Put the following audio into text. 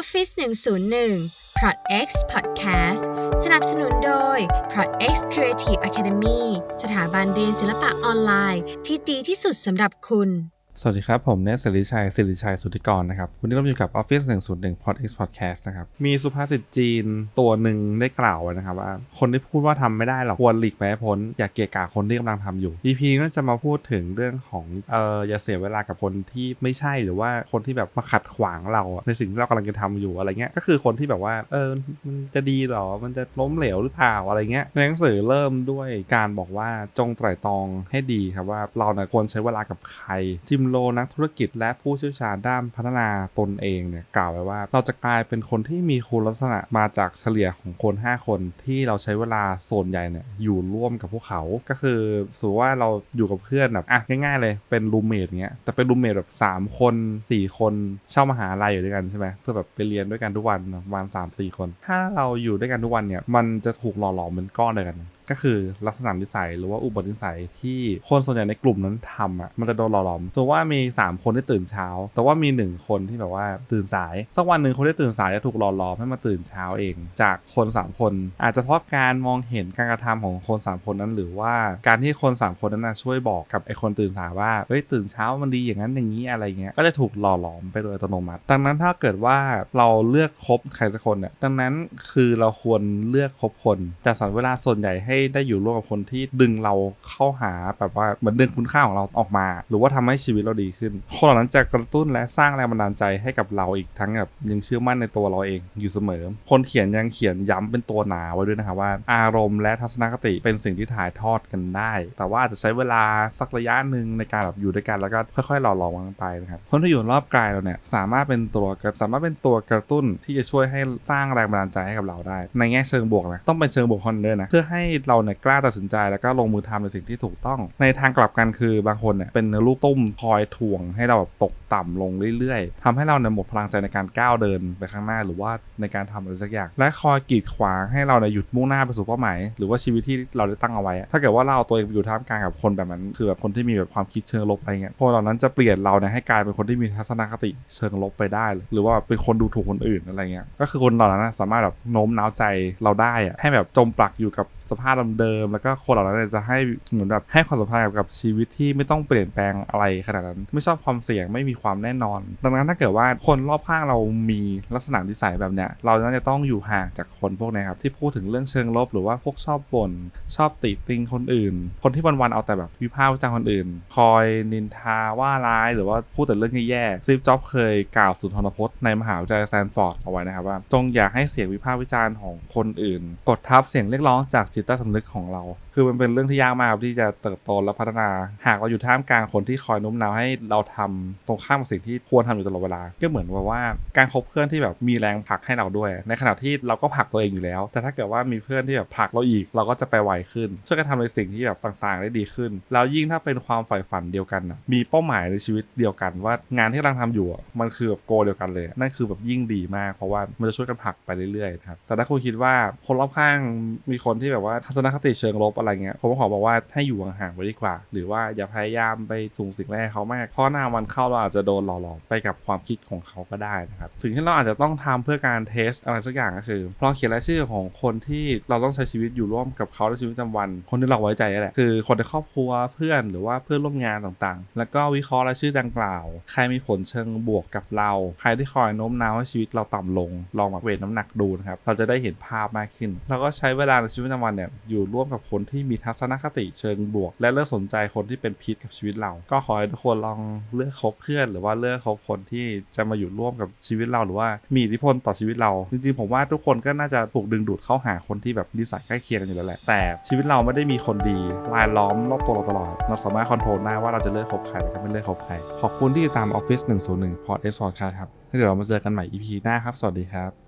Office 101 Prod X Podcast สนับสนุนโดย Prod X Creative Academy สถาบันเรียนศิลปะออนไลน์ที่ดีที่สุดสำหรับคุณ สวัสดีครับ ผมเนสสิริชัยสิริชัยสุธิกรนะครับ วันนี้เราอยู่กับ Office 101 Pod X Podcast นะครับ มีสุภาษิตจีนตัวหนึ่งได้กล่าวนะครับว่า คนที่พูดว่าทำไม่ได้หรอกควรหลีกไปให้พ้น อย่าเกะกะคนที่กำลังทำอยู่ EP ก็จะมาพูดถึงเรื่องของเอออย่าเสียเวลากับคนที่ไม่ใช่หรือว่าคนที่แบบมาขัดขวางเราในสิ่งที่เรากำลังจะทำอยู่อะไรเงี้ยก็คือคนที่แบบว่าเออมันจะดีหรอมันจะล้มเหลวหรือเปล่าอะไรเงี้ยในหนังสือเริ่มด้วยการบอกว่าจงไตร่ตรองให้ดีครับว่าเราเนี่ยควรใช้เวลากับใครจิมโลนักธุรกิจและผู้เชี่ยวชาญด้านพัฒนาตนเองเนี่ยกล่าวไว้ว่า เราจะกลายเป็นคนที่มีคุณลักษณะมาจากเฉลี่ยของคน 5 คนที่เราใช้เวลาส่วนใหญ่เนี่ยอยู่ร่วมกับพวกเขา ก็คือสมมติว่าเราอยู่กับเพื่อนแบบอะง่ายๆ เลยเป็นรูมเมทเงี้ยแต่เป็นรูมเมทแบบ 3 คน 4 คนเช่ามหาลัยอยู่ด้วยกันใช่ไหมเพื่อแบบไปเรียนด้วยกันทุกวันประมาณสามสี่คน ถ้าเราอยู่ด้วยกันทุกวันเนี่ยมันจะถูกหล่อหลอมเป็นก้อนเดียวกันก็คือลักษณะนิสัยหรือว่าอุปนิสัยที่คนส่วนใหญ่ในกลุ่มนั้นทำอะมันจะโดนหล่อหลอมสมมติว่ว่ามี 3 คนที่ตื่นเช้า แต่ว่ามี 1 คนที่แบบว่าตื่นสาย สักวันหนึ่งคนที่ตื่นสายจะถูกหล่อหลอมให้มาตื่นเช้าเอง จากคน 3 คน อาจจะเพราะการมองเห็นการกระทำของคน 3 คนนั้น หรือว่าการที่คน 3 คนนั้นนะช่วยบอกกับไอ้คนตื่นสายว่าเฮ้ยตื่นเช้ามันดีอย่างนั้นอย่างนี้อะไรเงี้ยก็จะถูกหล่อหลอมไปโดยอัตโนมัติ ดังนั้นถ้าเกิดว่าเราเลือกคบใครสักคนเนี่ยดังนั้นคือเราควรเลือกคบคนจัดสรรเวลาส่วนใหญ่ให้ได้อยู่ร่วมกับคนที่ดึงเราเข้าหาแบบว่าเหมือนดึงคุณค่าของเราออกมา หรือว่าทำให้ชีวิตเราดีขึ้น คนเหล่านั้นจะกระตุ้นและสร้างแรงบันดาลใจให้กับเราอีกทั้งแบบยังเชื่อมั่นในตัวเราเองอยู่เสมอ คนเขียนยังเขียนย้ำเป็นตัวหนาไว้ด้วยนะครับว่า อารมณ์และทัศนคติเป็นสิ่งที่ถ่ายทอดกันได้ แต่ว่าอาจจะใช้เวลาสักระยะหนึ่งในการแบบอยู่ด้วยกันแล้วก็ค่อยๆหล่อหลอมกันไปนะครับคนที่อยู่รอบกายเราเนี่ยสามารถเป็นตัวสามารถเป็นตัวกระตุ้นที่จะช่วยให้สร้างแรงบันดาลใจให้กับเราได้ ในแง่เชิงบวกนะต้องเป็นเชิงบวกคนด้วยนะเพื่อให้เราเนี่ยกล้าตัดสินใจแล้วก็ลงมือทำในสิ่งที่ถูกต้อง ในทางกลับกันคือบางคนเนี่ยเป็นลูกตุ้มคอยถ่วงให้เราแบบตกต่ำลงเรื่อยๆทำให้เราเนี่ยหมดพลังใจในการก้าวเดินไปข้างหน้าหรือว่าในการทำอะไรสักอย่าง และคอยกีดขวางให้เราเนี่ยหยุดมุ่งหน้าไปสู่เป้าหมายหรือว่าชีวิตที่เราได้ตั้งเอาไว้ ถ้าเกิดว่าเราเอาตัวเองไปอยู่ท่ามกลางกับคนแบบนั้นคือแบบคนที่มีแบบความคิดเชิงลบอะไรเงี้ยพวกเหล่านั้นจะเปลี่ยนเราเนี่ยให้กลายเป็นคนที่มีทัศนคติเชิงลบไปได้ หรือว่าเป็นคนดูถูกคนอื่นอะไรเงี้ยก็คือคนเหล่านั้นสามารถแบบโน้มน้าวใจเราได้อะให้แบบจมปลักอยู่กับสภาพเดิมๆแล้วก็คนเหล่านั้นจะให้เหมือนแบบให้ความสำคัญกับชีวิตที่ไม่ต้องเปลี่ยนแปลงอะไรขนาดนั้น ไม่ชอบความเสี่ยงไม่มีความแน่นอน ดังนั้นถ้าเกิดว่าคนรอบข้างเรามีลักษณะนิสัยแบบเนี้ยเราน่าจะต้องอยู่ห่างจากคนพวกนี้ครับที่พูดถึงเรื่องเชิงลบหรือว่าพวกชอบบ่นชอบติติงคนอื่น คนที่วันๆเอาแต่แบบวิพากษ์วิจารณ์คนอื่น คอยนินทาว่าร้ายหรือว่าพูดแต่เรื่องแย่ๆซีฟจ็อบเคยกล่าวสุนทรพจน์ในมหาวิทยาลัยแซนฟอร์ดเอาไว้นะครับว่าจงอย่าให้เสียงวิพากษ์วิจารณ์ของคนอื่น กดทับเสียงเรียกร้องจากจิตใต้สำนึกของเรา คือมันเป็นเรื่องที่ยากมากที่จะเติบโตและพัฒนา หากเราอยู่ท่ามกลางคนที่คอยโน้มน้าวให้เราทำตรงข้ามกับสิ่งที่ควรทำอยู่ตลอดเวลา ก็เหมือนกับว่าการคบเพื่อนที่แบบมีแรงผลักให้เราด้วย ในขณะที่เราก็ผลักตัวเองอยู่แล้ว แต่ถ้าเกิดว่ามีเพื่อนที่แบบผลักเราอีก เราก็จะไปไวขึ้น ช่วยกันทำในสิ่งที่แบบต่างๆ ได้ดีขึ้น แล้วยิ่งถ้าเป็นความใฝ่ฝันเดียวกันนะมีเป้าหมายในชีวิตเดียวกัน ว่างานที่กำลังทำอยู่มันคือแบบโกเดียวกันเลย นั่นคือแบบยิ่งดีมากเพราะว่ามันจะช่วยกันผลักไปเรื่อยๆนะครับแต่ถ้าคุณคิดว่าคนรอบข้างมีคนที่แบบว่าทัศนคติเชิงลบอะไรเงี้ยผมก็ขอบอกว่าให้อยู่ห่างๆไว้ดีกว่า หรือว่าอย่าพยายามไปสูงสิ่งแรกเขามากเพราะหน้าวันเข้าเราอาจจะโดนหล่อหลอไปกับความคิดของเขาก็ได้นะครับสิ่งที่เราอาจจะต้องทำเพื่อการเทสอะไรสักอย่างก็คือเราเขียนรายชื่อของคนที่เราต้องใช้ชีวิตอยู่ร่วมกับเขาในชีวิตประจำวัน คนที่เราไว้ใจนั่แหละคือคนในครอบครัวเพื่อนหรือว่าเพื่อนร่วมงานต่างๆ แล้วก็วิเคราะห์รายชื่อดังกล่าว ใครมีผลเชิงบวกกับเรา ใครที่คอยโน้มน้าวให้ชีวิตเราต่ำลง ลองมาเวทน้ำหนักดูนะครับ เราจะได้เห็นภาพมากขึ้น เราก็ใช้เวลาในชีวิตประจำวันเนี่ยอยู่ร่วมกับคนที่มีทัศนคติเชิงบวก และเลิกสนใจคนที่เป็นพิษกับชีวิตเรา ก็ขอให้ทุกคนลองเลือกคบเพื่อน หรือว่าเลือกคบคนที่จะมาอยู่ร่วมกับชีวิตเราหรือว่ามีอิทธิพลต่อชีวิตเราจริงๆผมว่าทุกคนก็น่าจะถูกดึงดูดเข้าหาคนที่แบบนิสัยใกล้เคียงกันอยู่แล้วแหละแต่ชีวิตเราไม่ได้มีคนดีรายล้อมรอบตัวเราตลอด เราสามารถคอนโทรลได้ว่าเราจะเลือกคบใครแล้วก็ไม่เลือกคบใครขอบคุณที่ติดตาม Office 101 Port S Podcast ครับถ้าเกิดเรามาเจอกันใหม่ EP หน้าครับ สวัสดีครับ